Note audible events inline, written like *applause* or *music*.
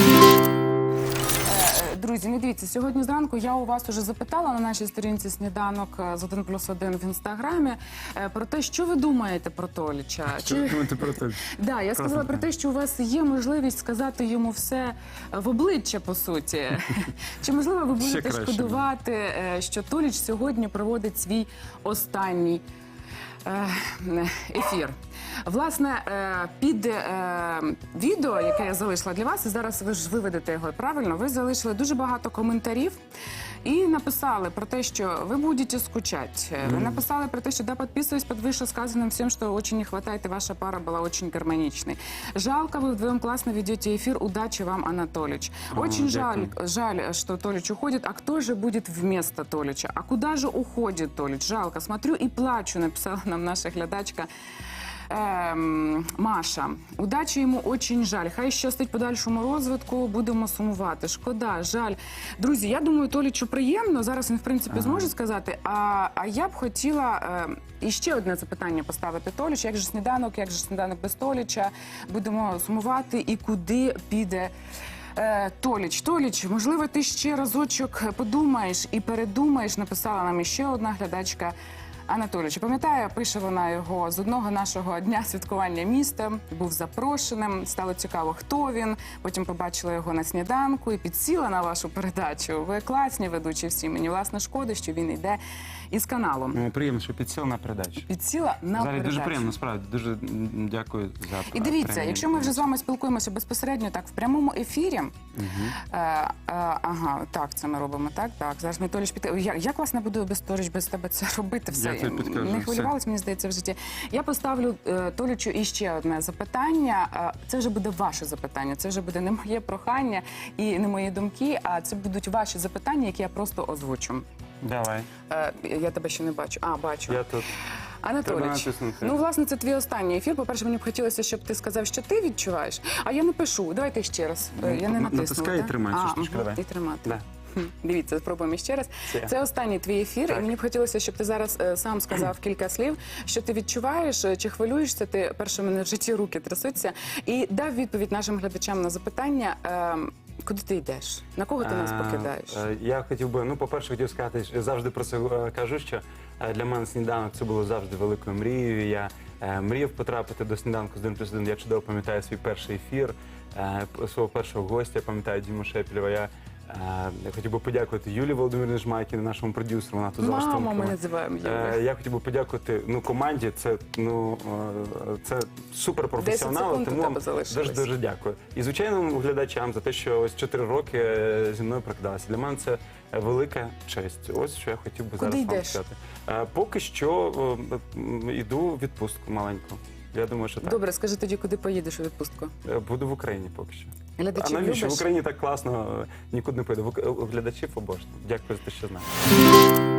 Е, Друзі, не дивіться, сьогодні зранку я у вас уже запитала на нашій сторінці сніданок е, з 1 плюс 1 в інстаграмі е, про те, що ви думаєте про Толіча. Що ви думаєте про? *laughs* Да, я сказала про те, що у вас є можливість сказати йому все в обличчя, по суті. *laughs* Чи можливо ви будете краще. шкодувати, що Толіч сьогодні проводить свій останній ефір? Власне, е, під е, відео, яке я залишила для вас, і зараз ви ж виведете його правильно. Ви залишили дуже багато коментарів. І написали про те, що ви будете скучать. Е, Ви написали про те, что да, подписываюсь под вышесказанным всем, что очень не хватает, и ваша пара была очень гармоничной. Жалко, вы вдвоем классно ведете эфир. Удачи вам, Анатолич. О, Очень жаль, дякую. жаль, что Толич уходит. А кто же будет вместо Толича? А куда же уходит Толич? Жалко. Смотрю и плачу, написала нам наша глядачка. Ем, Маша, удачі йому очень жаль. Хай щастить подальшому розвитку. Будемо сумувати. Шкода, жаль. Друзі, я думаю, Толічу приємно. Зараз він в принципі зможе сказати. А, а я б хотіла е, іще одне запитання поставити Толіч. Як же сніданок, як же сніданок без Толіча? Будемо сумувати і куди піде. Е, Толіч, Толіч, можливо, ти ще разочок подумаєш і передумаєш. Написала нам іще одна глядачка. Анатолійович, пам'ятаю, пише вона його з одного нашого дня святкування міста. Був запрошеним. Стало цікаво, хто він. Потім побачила його на сніданку і підсіла на вашу передачу. Ви класні ведучі всі. Мені власне шкода, що він йде із каналу. Ну, Приємно, що підсіл на передачу. Підсіла на Взагалі передачу. дуже приємно, справді. Дуже дякую за І дивіться, якщо ми вже з вами спілкуємося безпосередньо, так в прямому ефірі. Е, е, ага, так, це ми робимо. Так, так. Зараз мій Толіч піти. Я, як власне буду без Толіч без тебе це робити? Все Підкажу, не все. хвилювалась, мені здається, в житті. Я поставлю е, Толічу іще одне запитання. Е, це вже буде ваше запитання. Це вже буде не моє прохання і не мої думки, а це будуть ваші запитання, які я просто озвучу. Давай. Е, я тебе ще не бачу. А, бачу. Я тут. Анатолійович, ну власне це твій останній ефір. По-перше, мені б хотілося, щоб ти сказав, що ти відчуваєш. А я не пишу. Давайте ще раз. Я не Ну, натиснула. натискай і тримай А. І тримати. Да. *laughs* Дивіться, спробуємо ще раз. Це. Це останній твій ефір, Так. і мені б хотілося, щоб ти зараз е, сам сказав кілька слів, що ти відчуваєш, е, чи хвилюєшся ти перше в мене в житті руки трясуться, і дав відповідь нашим глядачам на запитання. е, Куди ти йдеш? На кого ти нас А, покидаєш? е, Я хотів би, ну, по-перше, хотів сказати, що я завжди про це е, кажу, що е, для мене сніданок це було завжди великою мрією. Я е, мріяв потрапити до сніданку з 1 плюс 1. Я чудово пам'ятаю свій перший ефір, е, свого першого гостя, я пам'ятаю Діму Шепілєва. Я, е, я хотів би подякувати Юлії Володимирівні Жмайкіні, нашому продюсеру. Вона тут зараз Мамо, тонко. ми називаємо Е. Я хотів би подякувати ну, команді. Це ну е, це супер професіонали. секунд у Тому тебе залишилось. дуже дуже дякую. І звичайно глядачам за те, що ось 4 роки е, зі мною прокидалися. Для мене це велика честь. Ось що я хотів би Куди зараз вам йдеш? сказати. Е, Поки що е, м, йду в відпустку маленьку. Я думаю, що так. Добре, скажи тоді, куди поїдеш у відпустку? Е, Буду в Україні поки що. А Глядачів навіщо в? Україні так класно? е, Нікуди не поїду. В- Глядачів обожнюю. Дякую за те, що знаєте.